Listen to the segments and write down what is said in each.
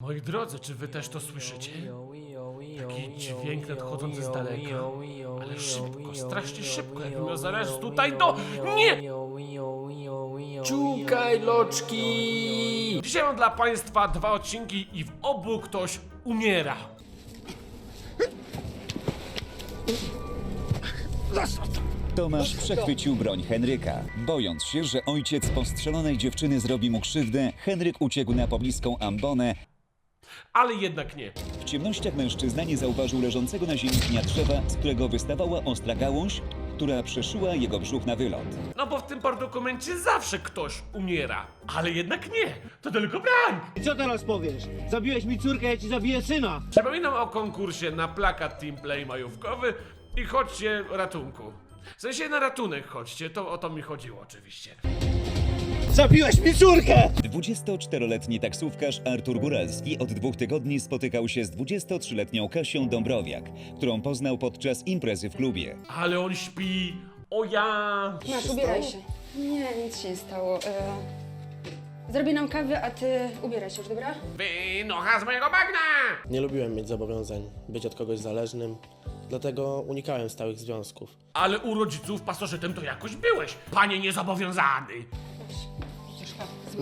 Moi drodzy, czy wy też to słyszycie? Taki dźwięk nadchodzący z daleka. Ale szybko, strasznie szybko, jakbym miał zaraz tutaj do... Nie! Ciukaj loczki! Dzisiaj mam dla państwa dwa odcinki i w obu ktoś umiera. Tomasz przechwycił broń Henryka. Bojąc się, że ojciec postrzelonej dziewczyny zrobi mu krzywdę, Henryk uciekł na pobliską ambonę. Ale jednak nie. W ciemnościach mężczyzna nie zauważył leżącego na ziemi pnia drzewa, z którego wystawała ostra gałąź, która przeszyła jego brzuch na wylot. No bo w tym dokumencie zawsze ktoś umiera. Ale jednak nie. To tylko prank. I co teraz powiesz? Zabiłeś mi córkę, ja ci zabiję syna! Przypominam o konkursie na plakat Team Play majówkowy i chodźcie ratunku. W sensie na ratunek chodźcie, to o to mi chodziło oczywiście. Zabiłeś mi córkę! 24-letni taksówkarz Artur Góralski od dwóch tygodni spotykał się z 23-letnią Kasią Dąbrowiak, którą poznał podczas imprezy w klubie. Ale on śpi. O ja. Masz, ubieraj się. Nie, nic się nie stało. E... Zrobię nam kawę, a ty ubieraj się już, dobra? Wynocha z mojego bagna! Nie lubiłem mieć zobowiązań, być od kogoś zależnym, dlatego unikałem stałych związków. Ale u rodziców pasożytem to jakoś byłeś, panie niezobowiązany.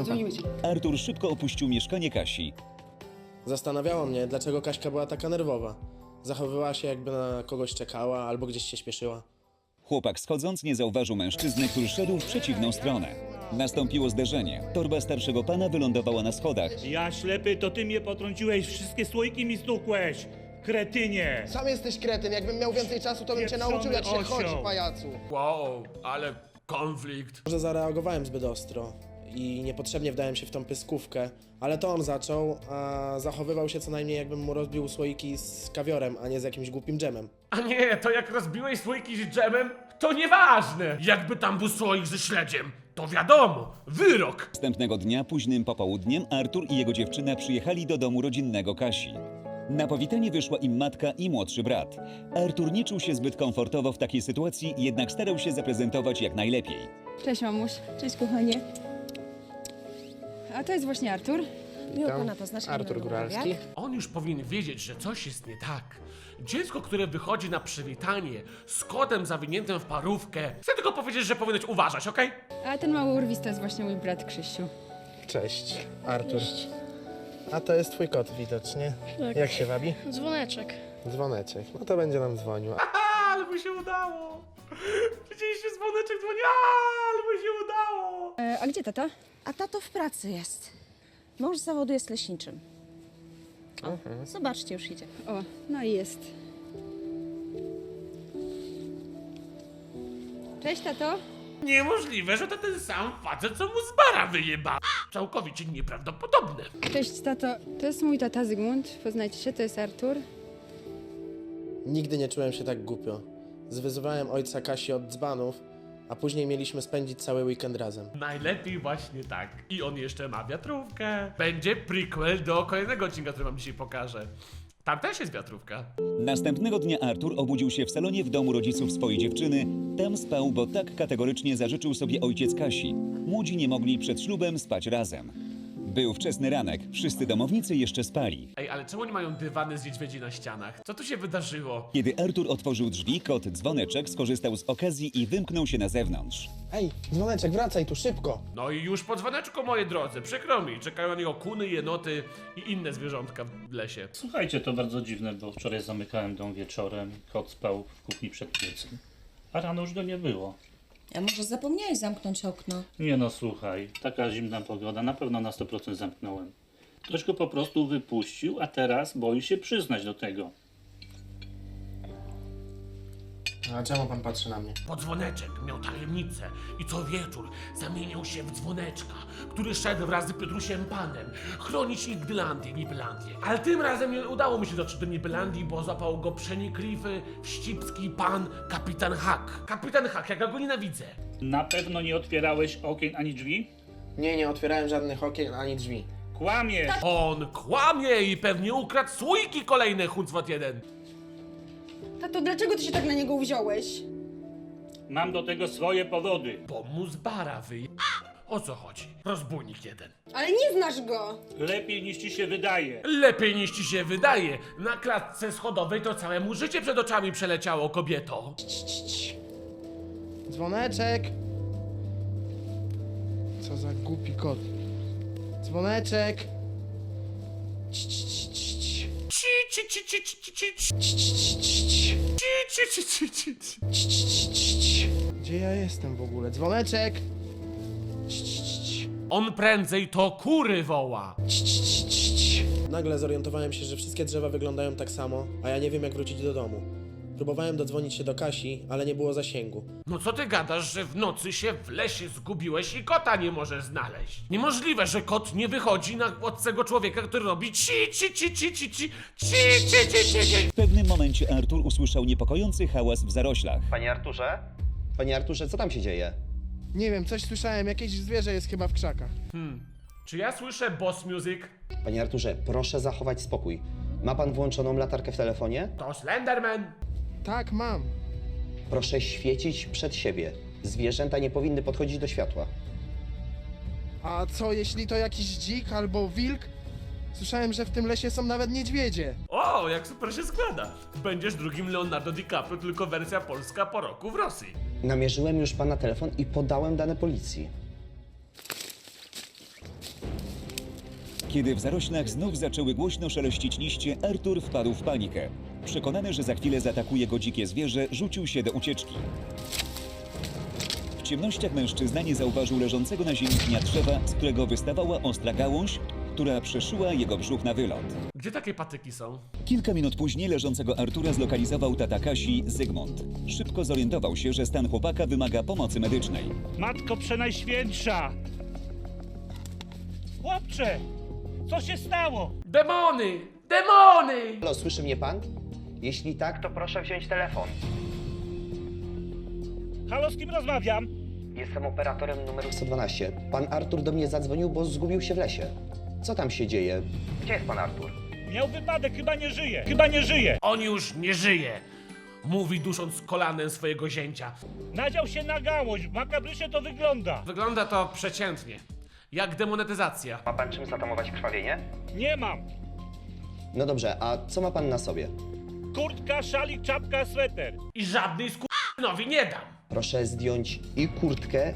Dzwonimy ci. Artur szybko opuścił mieszkanie Kasi. Zastanawiało mnie, dlaczego Kaśka była taka nerwowa. Zachowywała się jakby na kogoś czekała albo gdzieś się śpieszyła. Chłopak schodząc nie zauważył mężczyzny, który szedł w przeciwną stronę. Nastąpiło zderzenie. Torba starszego pana wylądowała na schodach. Ja ślepy, to ty mnie potrąciłeś, wszystkie słoiki mi stukłeś! Kretynie! Sam jesteś kretyn, jakbym miał więcej czasu, to bym cię Pieprzony nauczył jak się osioł. chodzi, pajacu. Wow, ale konflikt. Może zareagowałem zbyt ostro i niepotrzebnie wdałem się w tą pyskówkę, ale to on zaczął, a zachowywał się co najmniej jakbym mu rozbił słoiki z kawiorem, a nie z jakimś głupim dżemem. A nie, to jak rozbiłeś słoiki z dżemem, to nieważne. Jakby tam był słoik ze śledziem, to wiadomo, wyrok. Następnego dnia, późnym popołudniem, Artur i jego dziewczyna przyjechali do domu rodzinnego Kasi. Na powitanie wyszła im matka i młodszy brat. Artur nie czuł się zbyt komfortowo w takiej sytuacji, jednak starał się zaprezentować jak najlepiej. Cześć, mamuś. Cześć, kochanie. A to jest właśnie Artur. Miło pana poznać. Artur Góralski. On już powinien wiedzieć, że coś jest nie tak. Dziecko, które wychodzi na przywitanie z kotem zawiniętym w parówkę, chcę tylko powiedzieć, że powinieneś uważać, okej? A ten mały urwis to jest właśnie mój brat Krzysiu. Cześć, Artur. A to jest twój kot widocznie. Jak się wabi? Dzwoneczek. Dzwoneczek. No to będzie nam dzwonił. Ale mu się udało. Widzieliście dzwoneczek dzwoni, a, ale mu się udało. E, a gdzie tata? A tato w pracy jest. Mąż z zawodu jest leśniczym. O, zobaczcie, już idzie. O, no i jest. Cześć, tato. Niemożliwe, że to ten sam facet, co mu z bara wyjeba. Całkowicie nieprawdopodobne. Cześć, tato. To jest mój tata Zygmunt. Poznajcie się, to jest Artur. Nigdy nie czułem się tak głupio. Zwyzywałem ojca Kasi od dzbanów, a później mieliśmy spędzić cały weekend razem. Najlepiej właśnie tak. I on jeszcze ma wiatrówkę. Będzie prequel do kolejnego odcinka, który wam dzisiaj pokażę. Tam też jest wiatrówka. Następnego dnia Artur obudził się w salonie w domu rodziców swojej dziewczyny. Tam spał, bo tak kategorycznie zażyczył sobie ojciec Kasi. Młodzi nie mogli przed ślubem spać razem. Był wczesny ranek, wszyscy domownicy jeszcze spali. Ej, ale czemu nie mają dywany z niedźwiedzi na ścianach? Co tu się wydarzyło? Kiedy Artur otworzył drzwi, kot dzwoneczek skorzystał z okazji i wymknął się na zewnątrz. Ej, dzwoneczek, wracaj tu szybko! No i już po dzwoneczku, moi drodzy, przykro mi, czekają na niego kuny, jenoty i inne zwierzątka w lesie. Słuchajcie, to bardzo dziwne, bo wczoraj zamykałem dom wieczorem, kot spał w kuchni przed piecem. A rano już go nie było. A może zapomniałeś zamknąć okno? Nie no, słuchaj, taka zimna pogoda, na pewno na 100% zamknąłem. Ktoś go po prostu wypuścił, a teraz boi się przyznać do tego. A czemu pan patrzy na mnie? Po dzwoneczek miał tajemnicę i co wieczór zamieniał się w dzwoneczka, który szedł wraz z Piotrusiem Panem chronić Nigdylandię, Nibylandię. Ale tym razem nie udało mi się dotrzeć do Nibylandii, bo złapał go przenikliwy, wścibski pan kapitan Hak. Kapitan Hak, jak ja go nienawidzę. Na pewno nie otwierałeś okien ani drzwi? Nie, nie otwierałem żadnych okien ani drzwi. Kłamie! On kłamie i pewnie ukradł słoiki kolejne, Huncwat jeden. Tato, dlaczego ty się tak na niego wziąłeś? Mam do tego swoje powody. Bo mu z bara wyje... O co chodzi? Rozbójnik jeden. Ale nie znasz go! Lepiej niż ci się wydaje. Lepiej niż ci się wydaje. Na klatce schodowej to całe mu życie przed oczami przeleciało, kobieto. Dzwoneczek. Co za głupi kot. Dzwoneczek. Ci, ci, ci, ci, ci, ci, ci, ci, ci, ci, ci. Cii, cii. Gdzie ja jestem w ogóle? Dzwoneczek. On prędzej to kury woła. Nagle zorientowałem się, że wszystkie drzewa wyglądają tak samo, a ja nie wiem jak wrócić do domu. Próbowałem dodzwonić się do Kasi, ale nie było zasięgu. No co ty gadasz, że w nocy się w lesie zgubiłeś i kota nie możesz znaleźć? Niemożliwe, że kot nie wychodzi na od tego człowieka, który robi ci, ci, ci, ci, ci, ci, ci, ci, ci, ci, ci. W pewnym momencie Artur usłyszał niepokojący hałas w zaroślach. Panie Arturze? Panie Arturze, co tam się dzieje? Nie wiem, coś słyszałem, jakieś zwierzę jest chyba w krzakach. Czy ja słyszę boss music? Panie Arturze, proszę zachować spokój. Ma pan włączoną latarkę w telefonie? To Slenderman. Tak, mam. Proszę świecić przed siebie. Zwierzęta nie powinny podchodzić do światła. A co jeśli to jakiś dzik albo wilk? Słyszałem, że w tym lesie są nawet niedźwiedzie. O, jak super się składa. Będziesz drugim Leonardo DiCaprio, tylko wersja polska po roku w Rosji. Namierzyłem już pana telefon i podałem dane policji. Kiedy w zaroślach znów zaczęły głośno szeleścić liście, Artur wpadł w panikę. Przekonany, że za chwilę zaatakuje go dzikie zwierzę, rzucił się do ucieczki. W ciemnościach mężczyzna nie zauważył leżącego na ziemi pnia drzewa, z którego wystawała ostra gałąź, która przeszyła jego brzuch na wylot. Gdzie takie patyki są? Kilka minut później leżącego Artura zlokalizował tata Kasi, Zygmunt. Szybko zorientował się, że stan chłopaka wymaga pomocy medycznej. Matko Przenajświętsza! Chłopcze! Co się stało? Demony! Demony! Halo, słyszy mnie pan? Jeśli tak, to proszę wziąć telefon. Halo, z kim rozmawiam? Jestem operatorem numeru 112. Pan Artur do mnie zadzwonił, bo zgubił się w lesie. Co tam się dzieje? Gdzie jest pan Artur? Miał wypadek, chyba nie żyje. Chyba nie żyje. On już nie żyje! Mówi dusząc kolanem swojego zięcia. Nadział się na gałąź, w makabrysie to wygląda. Wygląda to przeciętnie. Jak demonetyzacja. Ma pan czym zatamować krwawienie? Nie mam. No dobrze, a co ma pan na sobie? Kurtka, szalik, czapka, sweter. I żadnej skurnowi nie dam. Proszę zdjąć i kurtkę,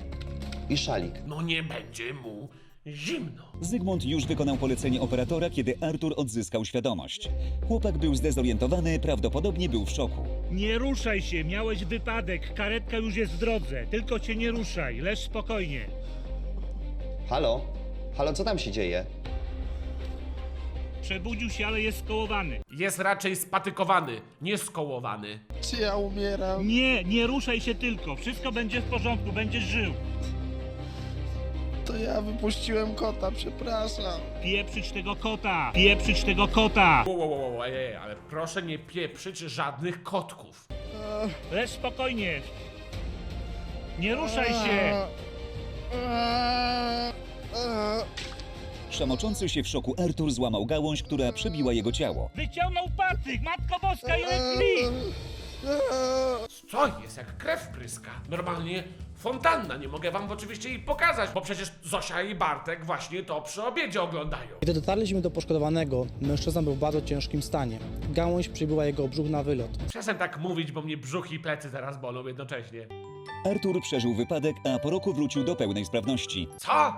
i szalik. No nie będzie mu zimno. Zygmunt już wykonał polecenie operatora, kiedy Artur odzyskał świadomość. Chłopak był zdezorientowany, prawdopodobnie był w szoku. Nie ruszaj się, miałeś wypadek. Karetka już jest w drodze. Tylko cię nie ruszaj, leż spokojnie. Halo? Halo, co tam się dzieje? Przebudził się, ale jest skołowany. Jest raczej spatykowany, nie skołowany. Czy ja umieram? Nie, nie ruszaj się tylko. Wszystko będzie w porządku, będziesz żył. To ja wypuściłem kota, przepraszam. Pieprzyć tego kota! Pieprzyć tego kota! Wo, wo, wo, wo, ej, ej, ale proszę nie pieprzyć żadnych kotków. Leż spokojnie. Nie ruszaj się! Szamoczący się w szoku Artur złamał gałąź, która przebiła jego ciało. Wyciągnął patyk! Matko Boska, ile krwi! Co jest, jak krew pryska? Normalnie fontanna, nie mogę wam oczywiście jej pokazać, bo przecież Zosia i Bartek właśnie to przy obiedzie oglądają. Gdy dotarliśmy do poszkodowanego, mężczyzna był w bardzo ciężkim stanie. Gałąź przybyła jego brzuch na wylot. Przestań tak mówić, bo mnie brzuch i plecy zaraz bolą jednocześnie. Artur przeżył wypadek, a po roku wrócił do pełnej sprawności. Co?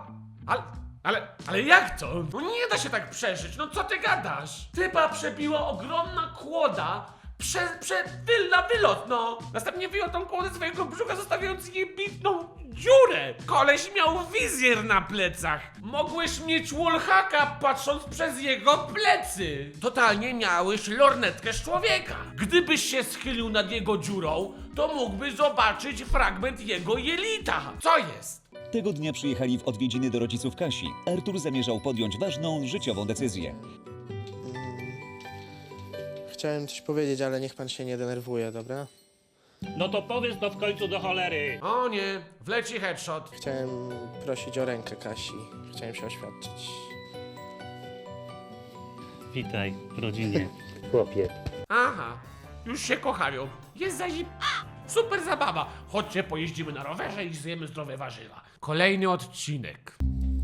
Ale, ale, ale jak to? No nie da się tak przeżyć, no co ty gadasz? Typa przebiła ogromna kłoda prze, prze, wy, na wylot, no. Następnie wyjął tą kłodę swojego brzucha, zostawiając jej bitną dziurę. Koleś miał wizjer na plecach. Mogłeś mieć wallhacka patrząc przez jego plecy. Totalnie miałeś lornetkę z człowieka. Gdybyś się schylił nad jego dziurą, to mógłbyś zobaczyć fragment jego jelita. Co jest? Tego dnia przyjechali w odwiedziny do rodziców Kasi. Artur zamierzał podjąć ważną, życiową decyzję. Chciałem coś powiedzieć, ale niech pan się nie denerwuje, dobra? No to powiedz to w końcu do cholery. O nie, wleci headshot. Chciałem prosić o rękę Kasi. Chciałem się oświadczyć. Witaj w rodzinie. Chłopie. Aha, już się kochają. Jest za zim... Super zabawa. Chodźcie, pojeździmy na rowerze i zjemy zdrowe warzywa. Kolejny odcinek.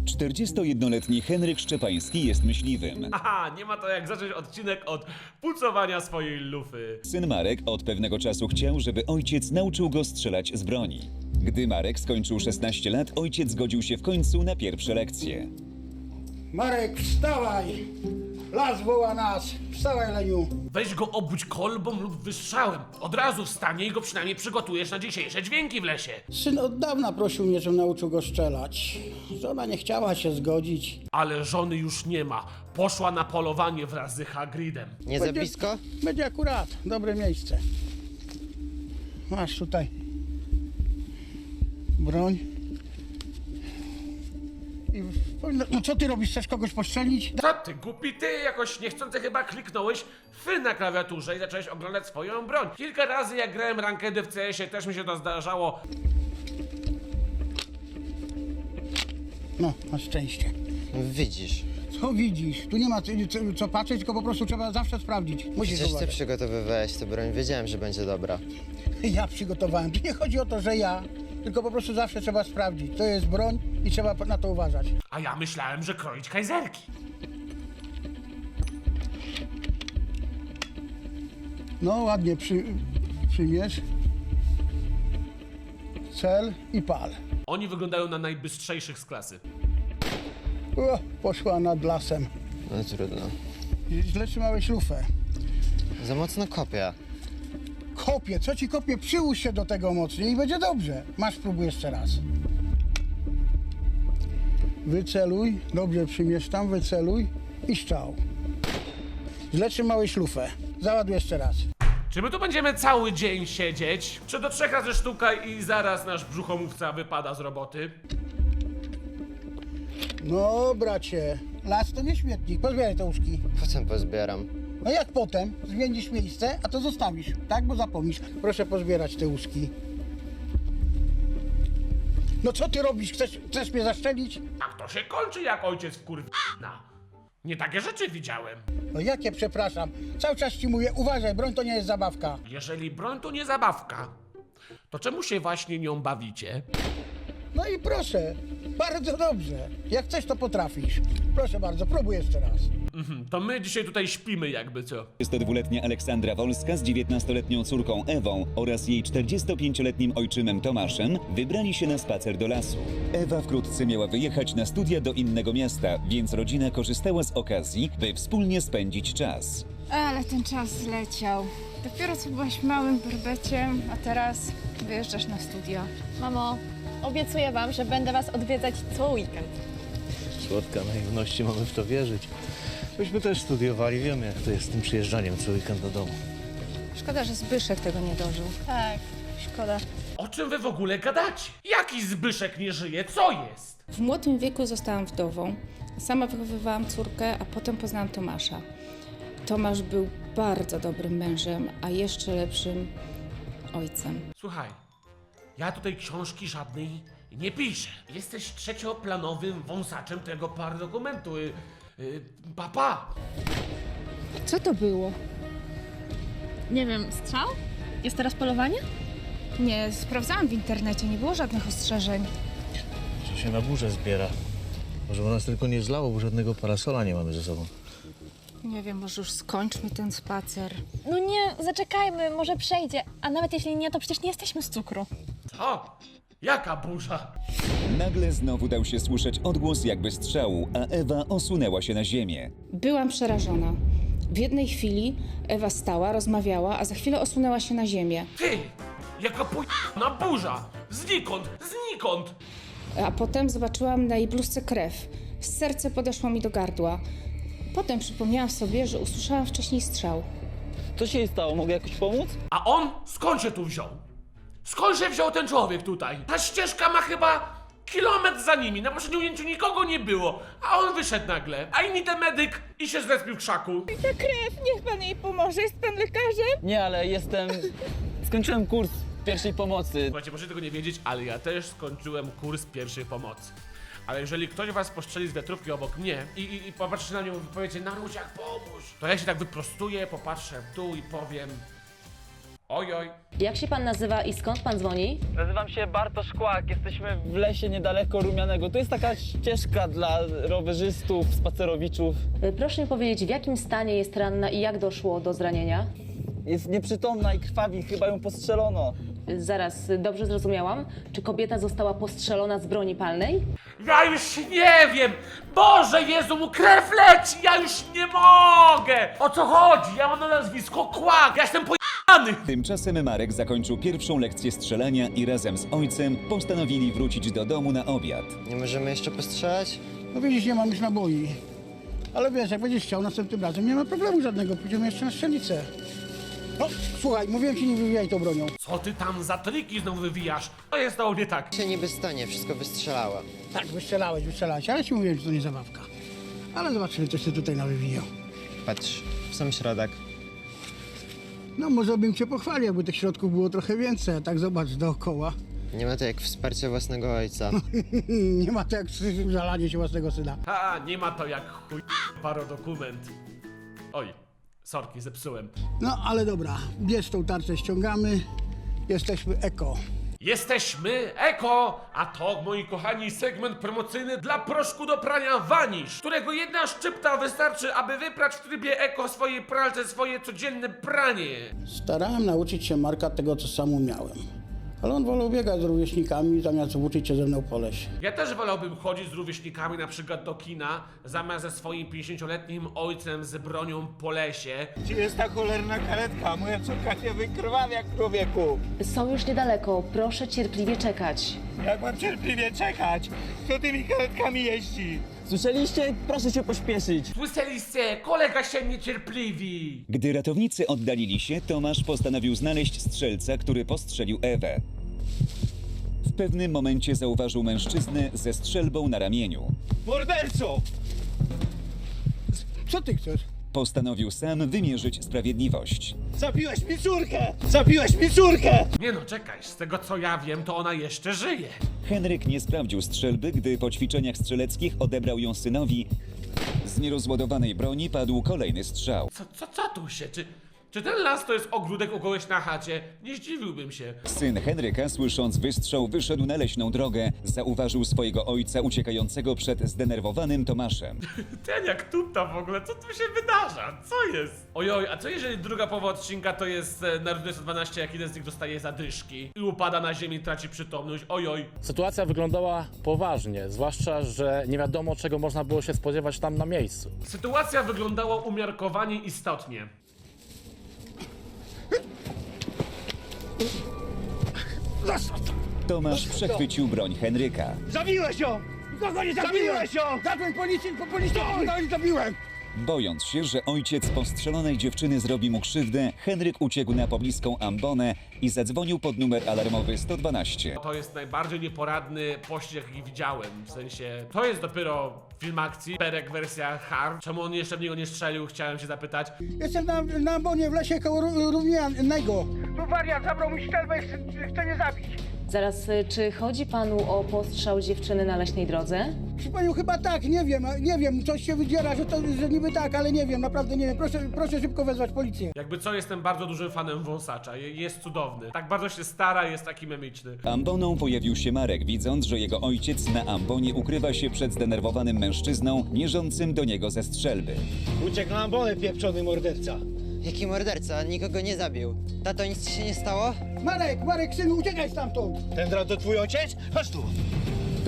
41-letni Henryk Szczepański jest myśliwym. Aha, nie ma to jak zacząć odcinek od pucowania swojej lufy. Syn Marek od pewnego czasu chciał, żeby ojciec nauczył go strzelać z broni. Gdy Marek skończył 16 lat, ojciec zgodził się w końcu na pierwsze lekcje. Marek, wstawaj! Las woła nas! Wstawaj, Leniu! Weź go obudź kolbą lub wystrzałem. Od razu wstanie i go przynajmniej przygotujesz na dzisiejsze dźwięki w lesie. Syn od dawna prosił mnie, żebym nauczył go strzelać. Żona nie chciała się zgodzić. Ale żony już nie ma. Poszła na polowanie wraz z Hagridem. Nie za blisko? Będzie akurat dobre miejsce. Masz tutaj broń. I no co ty robisz? Chcesz kogoś postrzelić? Co ty, głupi ty, jakoś niechcący chyba kliknąłeś fy na klawiaturze i zacząłeś oglądać swoją broń. Kilka razy jak grałem rankedy w CS-ie też mi się to zdarzało. No, masz szczęście. Widzisz. Co widzisz? Tu nie ma co, co, co patrzeć, tylko po prostu trzeba zawsze sprawdzić. Musisz Przecież ty przygotowywałeś tę broń, wiedziałem, że będzie dobra. Ja przygotowałem. Tu nie chodzi o to, że ja, tylko po prostu zawsze trzeba sprawdzić. To jest broń i trzeba na to uważać. A ja myślałem, że kroić kajzerki. No ładnie przy, przyjmiesz. Cel i pal. Oni wyglądają na najbystrzejszych z klasy. O, poszła nad lasem. No trudno. Źle trzymałeś lufę. Za mocno kopia. Kopie, co ci kopie? Przyłóż się do tego mocniej i będzie dobrze. Masz, spróbuj jeszcze raz. Wyceluj, dobrze przyjmiesz tam, wyceluj i strzał. Źle trzymałeś lufę. Załaduj jeszcze raz. Czy my tu będziemy cały dzień siedzieć? Czy do trzech razy sztuka i zaraz nasz brzuchomówca wypada z roboty? No, bracie, las to nie śmietnik. Pozbieraj te łóżki. Potem pozbieram. No jak potem? Zmienisz miejsce, a to zostawisz, tak? Bo zapomnisz. Proszę pozbierać te łuski. No co ty robisz? Chcesz, chcesz mnie zaszczelić? Tak to się kończy jak ojciec kurwa. Nie takie rzeczy widziałem. No jakie przepraszam? Cały czas ci mówię, uważaj, broń to nie jest zabawka. Jeżeli broń to nie zabawka, to czemu się właśnie nią bawicie? No i proszę, bardzo dobrze. Jak chcesz, to potrafisz. Proszę bardzo, próbuj jeszcze raz. Mhm, to my dzisiaj tutaj śpimy jakby co. 22-letnia Aleksandra Wolska z 19-letnią córką Ewą oraz jej 45-letnim ojczymem Tomaszem wybrali się na spacer do lasu. Ewa wkrótce miała wyjechać na studia do innego miasta, więc rodzina korzystała z okazji, by wspólnie spędzić czas. Ale ten czas zleciał. Dopiero co byłaś małym berbeciem, a teraz wyjeżdżasz na studia. Mamo, obiecuję wam, że będę was odwiedzać co weekend. Słodka naiwności, mamy w to wierzyć. Myśmy też studiowali, wiemy jak to jest z tym przyjeżdżaniem co weekend do domu. Szkoda, że Zbyszek tego nie dożył. Tak, szkoda. O czym wy w ogóle gadacie? Jaki Zbyszek nie żyje? Co jest? W młodym wieku zostałam wdową. Sama wychowywałam córkę, a potem poznałam Tomasza. Tomasz był bardzo dobrym mężem, a jeszcze lepszym ojcem. Słuchaj, ja tutaj książki żadnej nie piszę. Jesteś trzecioplanowym wąsaczem tego par dokumentu. Y, y, papa. Co to było? Nie wiem, strzał? Jest teraz polowanie? Nie, sprawdzałam w internecie, nie było żadnych ostrzeżeń. Co się na burzę zbiera? Może nas tylko nie zlało, bo żadnego parasola nie mamy ze sobą. Nie wiem, może już skończmy ten spacer. No nie, zaczekajmy, może przejdzie. A nawet jeśli nie, to przecież nie jesteśmy z cukru. Co? Jaka burza? Nagle znowu dał się słyszeć odgłos jakby strzału, a Ewa osunęła się na ziemię. Byłam przerażona. W jednej chwili Ewa stała, rozmawiała, a za chwilę osunęła się na ziemię. Ty! Jaka na burza! Znikąd! Znikąd! A potem zobaczyłam na jej bluzce krew. Serce podeszło mi do gardła. Potem przypomniałam sobie, że usłyszałam wcześniej strzał. Co się jej stało? Mogę jakoś pomóc? A on skąd się tu wziął? Skąd się wziął ten człowiek tutaj? Ta ścieżka ma chyba kilometr za nimi. Na poprzednim ujęciu nikogo nie było, a on wyszedł nagle. A inni ten medyk i się zrespił w krzaku. Ta krew, niech pan jej pomoże, jest pan lekarzem? Nie, ale jestem... Skończyłem kurs pierwszej pomocy. Słuchajcie, możecie tego nie wiedzieć, ale ja też skończyłem kurs pierwszej pomocy. Ale jeżeli ktoś was postrzeli z wiatrówki obok mnie i, i, i popatrzy na nią i powiecie, Naruciak, pomóż, to ja się tak wyprostuję, popatrzę w dół i powiem, Oj, oj. Jak się pan nazywa i skąd pan dzwoni? Nazywam się Bartosz Kłak, jesteśmy w lesie niedaleko Rumianego. To jest taka ścieżka dla rowerzystów, spacerowiczów. Y, Proszę mi powiedzieć, w jakim stanie jest ranna i jak doszło do zranienia? Jest nieprzytomna i krwawi, chyba ją postrzelono. Y, Zaraz, y, dobrze zrozumiałam? Czy kobieta została postrzelona z broni palnej? Ja już nie wiem! Boże Jezu, mu krew leci! Ja już nie mogę! O co chodzi? Ja mam na nazwisko Kłak! Ja jestem pojany! Tymczasem Marek zakończył pierwszą lekcję strzelania i razem z ojcem postanowili wrócić do domu na obiad. Nie możemy jeszcze postrzelać? No widzisz, nie mam już naboi. Ale wiesz, jak będziesz chciał następnym razem, nie ma problemu żadnego, pójdziemy jeszcze na strzelnicę. No, słuchaj, mówiłem ci, nie wywijaj tą bronią. Co ty tam za triki znowu wywijasz? To jest to nie tak. Się niby stanie, wszystko wystrzelała. Tak, wystrzelałeś, wystrzelałeś, ale ci mówiłem, że to nie zabawka. Ale zobaczymy, coś się tutaj nawywijał. Patrz, w sam środek. No, może bym cię pochwalił, jakby tych środków było trochę więcej, a tak zobacz dookoła. Nie ma to jak wsparcie własnego ojca. nie ma to jak żalanie się własnego syna. Ha, nie ma to jak chuj parodokument. Oj, sorki, zepsułem. No, ale dobra, bierz tą tarczę, ściągamy. Jesteśmy eko. Jesteśmy Eko, a to, moi kochani, segment promocyjny dla proszku do prania Vanish, którego jedna szczypta wystarczy, aby wyprać w trybie Eko w swojej pralce swoje codzienne pranie. Starałem nauczyć się Marka tego, co sam umiałem. Ale on wolał biegać z rówieśnikami, zamiast włóczyć się ze mną po lesie. Ja też wolałbym chodzić z rówieśnikami na przykład do kina, zamiast ze swoim 50-letnim ojcem z bronią po lesie. Gdzie jest ta cholerna karetka? Moja córka się wykrwawia, człowieku. Są już niedaleko, proszę cierpliwie czekać. Jak mam cierpliwie czekać? Kto tymi karetkami jeździ? Słyszeliście? Proszę się pośpieszyć. Słyszeliście? Kolega się niecierpliwi! Gdy ratownicy oddalili się, Tomasz postanowił znaleźć strzelca, który postrzelił Ewę. W pewnym momencie zauważył mężczyznę ze strzelbą na ramieniu. Morderco! Co ty chcesz? Postanowił sam wymierzyć sprawiedliwość. Zabiłeś mi córkę! Zabiłeś mi córkę! Nie no, czekaj, z tego co ja wiem, to ona jeszcze żyje. Henryk nie sprawdził strzelby, gdy po ćwiczeniach strzeleckich odebrał ją synowi. Z nierozładowanej broni padł kolejny strzał. Co, co, co tu się? Czy, czy ten las to jest ogródek u kogoś na chacie? Nie zdziwiłbym się. Syn Henryka, słysząc wystrzał, wyszedł na leśną drogę. Zauważył swojego ojca uciekającego przed zdenerwowanym Tomaszem. Ten jak tuta w ogóle, co tu się wydarza? Co jest? Ojoj, a co jeżeli druga połowa odcinka to jest e, Naruto 112, jak jeden z nich dostaje zadyszki i upada na ziemię i traci przytomność? Ojoj. Sytuacja wyglądała poważnie, zwłaszcza, że nie wiadomo czego można było się spodziewać tam na miejscu. Sytuacja wyglądała umiarkowanie istotnie. Tomasz przechwycił broń Henryka. Zabiłeś ją! Nikogo nie Zabiłeś ją! Zadzwoń policję, po policję, nikogo nie zabiłem! Bojąc się, że ojciec postrzelonej dziewczyny zrobi mu krzywdę, Henryk uciekł na pobliską ambonę i zadzwonił pod numer alarmowy 112. To jest najbardziej nieporadny pościg, jaki widziałem. W sensie, to jest dopiero film akcji, Perek wersja hard. Czemu on jeszcze w niego nie strzelił, chciałem się zapytać. Jestem na, na ambonie w lesie koło Ru- Rumianego. Tu wariat zabrał mi strzelbę i chce, chce mnie zabić. Zaraz, y, czy chodzi panu o postrzał dziewczyny na leśnej drodze? Proszę panią, chyba tak, nie wiem, nie wiem, coś się wydziera, że to, że niby tak, ale nie wiem, naprawdę nie wiem. Proszę, proszę szybko wezwać policję. Jakby co, jestem bardzo dużym fanem wąsacza. Je- Jest cudowny. Tak bardzo się stara, jest taki memiczny. Amboną pojawił się Marek, widząc, że jego ojciec na ambonie ukrywa się przed zdenerwowanym mężczyzną, mierzącym do niego ze strzelby. Uciekł na ambonę, pieprzony morderca. Jaki morderca? Nikogo nie zabił. Tato, nic ci się nie stało? Marek, Marek, synu, uciekaj stamtąd! Ten drań to twój ojciec? Chodź tu!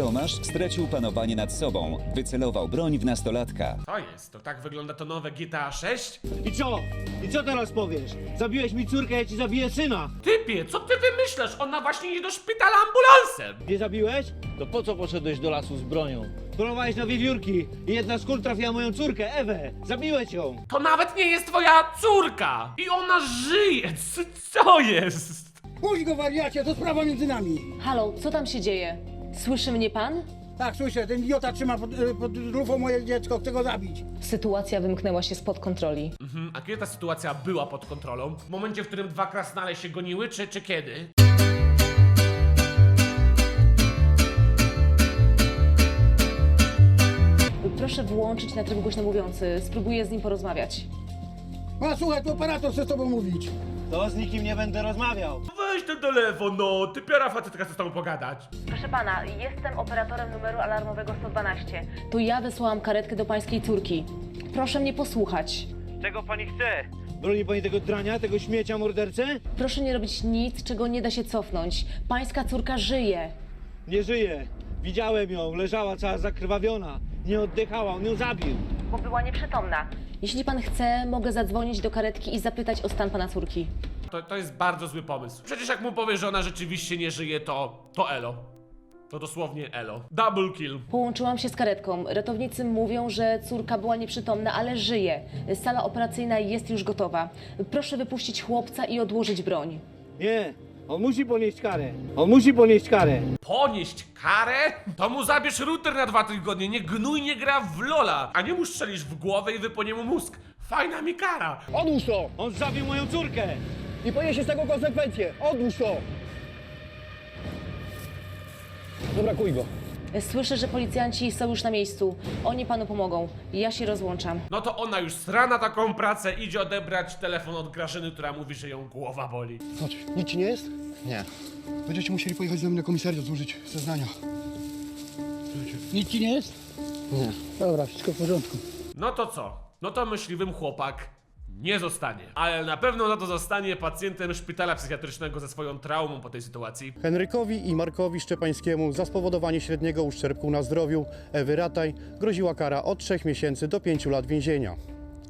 Tomasz stracił panowanie nad sobą, wycelował broń w nastolatka. To jest, to tak wygląda to nowe GTA 6? I co? I co teraz powiesz? Zabiłeś mi córkę, ja ci zabiję syna! Typie, co ty wymyślasz? Ona właśnie idzie do szpitala ambulansem! Nie zabiłeś? To po co poszedłeś do lasu z bronią? Polowałeś na wiewiórki i jedna z kul trafiła moją córkę, Ewę! Zabiłeś ją! To nawet nie jest twoja córka! I ona żyje! C- Co jest? Puść go, wariacie, to sprawa między nami. Halo, co tam się dzieje? Słyszy mnie pan? Tak, słyszę, ten idiota trzyma pod, y, pod lufą moje dziecko, chce go zabić. Sytuacja wymknęła się spod kontroli. Mhm, a kiedy ta sytuacja była pod kontrolą? W momencie, w którym dwa krasnale się goniły, czy, czy kiedy? Proszę włączyć na tryb głośno mówiący. Spróbuję z nim porozmawiać. A słuchaj, tu operator chce z tobą mówić. To z nikim nie będę rozmawiał. Weź ten telefon, no, ty piara facetka chce z tobą pogadać. Proszę pana, jestem operatorem numeru alarmowego 112. To ja wysłałam karetkę do pańskiej córki. Proszę mnie posłuchać. Czego pani chce? Broni pani tego drania, tego śmiecia mordercę? Proszę nie robić nic, czego nie da się cofnąć. Pańska córka żyje. Nie żyje. Widziałem ją, leżała cała zakrwawiona. Nie oddychała, on ją zabił. Bo była nieprzytomna. Jeśli pan chce, mogę zadzwonić do karetki i zapytać o stan pana córki. To, to jest bardzo zły pomysł. Przecież jak mu powiesz, że ona rzeczywiście nie żyje, to... to elo. To dosłownie elo. Double kill. Połączyłam się z karetką. Ratownicy mówią, że córka była nieprzytomna, ale żyje. Sala operacyjna jest już gotowa. Proszę wypuścić chłopca i odłożyć broń. Nie, on musi ponieść karę. On musi ponieść karę. Ponieść karę? To mu zabierz router na dwa tygodnie, nie gnój, nie gra w lola, a nie mu strzelisz w głowę i wypłonie mu mózg. Fajna mi kara. Odłóż to! On zabił moją córkę. I poniesie z tego konsekwencje! Odłóż to! Dobra, kuj go. Słyszę, że policjanci są już na miejscu. Oni panu pomogą. Ja się rozłączam. No to ona już sra na taką pracę, idzie odebrać telefon od Grażyny, która mówi, że ją głowa boli. Chodź, nic ci nie jest? Nie. Będziecie musieli pojechać z nami na komisariat złożyć zeznania. Nic ci nie jest? Nie. Dobra, wszystko w porządku. No to co? No to myśliwym chłopak nie zostanie. Ale na pewno za to zostanie pacjentem szpitala psychiatrycznego ze swoją traumą po tej sytuacji. Henrykowi i Markowi Szczepańskiemu za spowodowanie średniego uszczerbku na zdrowiu Ewy Rataj groziła kara od 3 miesięcy do 5 lat więzienia.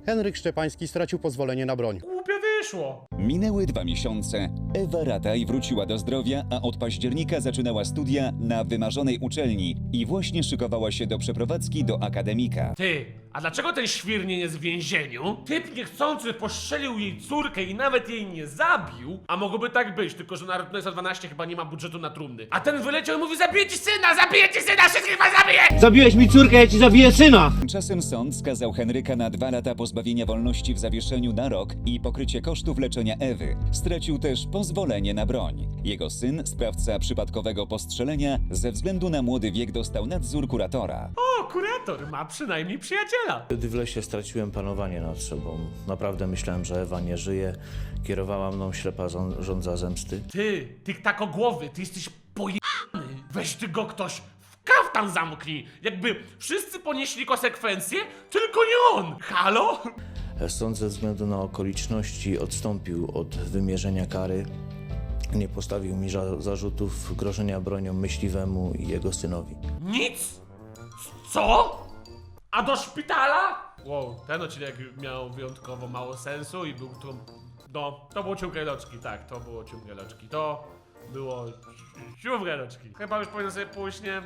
Henryk Szczepański stracił pozwolenie na broń. Głupio wyszło. Minęły dwa miesiące. Ewa Rataj wróciła do zdrowia, a od października zaczynała studia na wymarzonej uczelni i właśnie szykowała się do przeprowadzki do akademika. Ty, a dlaczego ten świr nie jest w więzieniu? Typ niechcący postrzelił jej córkę i nawet jej nie zabił. A mogłoby tak być, tylko że na Ratunek 112 chyba nie ma budżetu na trumny. A ten wyleciał i mówi, zabiję ci syna, zabiję ci syna, wszystkich was zabiję! Zabiłeś mi córkę, ja ci zabiję syna. Tymczasem sąd skazał Henryka na dwa lata pozbawienia wolności w zawieszeniu na rok i pokrycie kosztów leczenia Ewy. Stracił też pozwolenie na broń. Jego syn, sprawca przypadkowego postrzelenia, ze względu na młody wiek dostał nadzór kuratora. O, kurator ma przynajmniej przyjaciela. Wtedy w lesie straciłem panowanie nad sobą. Naprawdę myślałem, że Ewa nie żyje. Kierowała mną ślepa żą- żądza zemsty. Ty, tyktako-głowy, ty jesteś pojebany. Weź ty go ktoś w kaftan zamknij. Jakby wszyscy ponieśli konsekwencje, tylko nie on. Halo? Sąd ze względu na okoliczności odstąpił od wymierzenia kary. Nie postawił mi ża- zarzutów grożenia bronią myśliwemu i jego synowi. Nic? Co? A do szpitala? Wow, ten odcinek miał wyjątkowo mało sensu i był to... No, to było ciągle loczki, tak, to było ciągle loczki. To było ciągle loczki. Chyba już powinien sobie pójść, nie?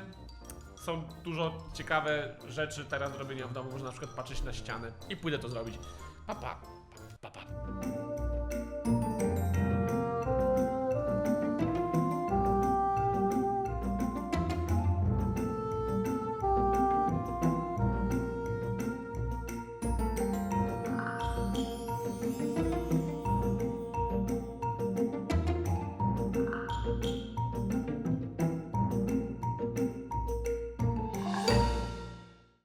Są dużo ciekawe rzeczy teraz do robienia w domu, można na przykład patrzeć na ścianę i pójdę to zrobić. Pa, pa.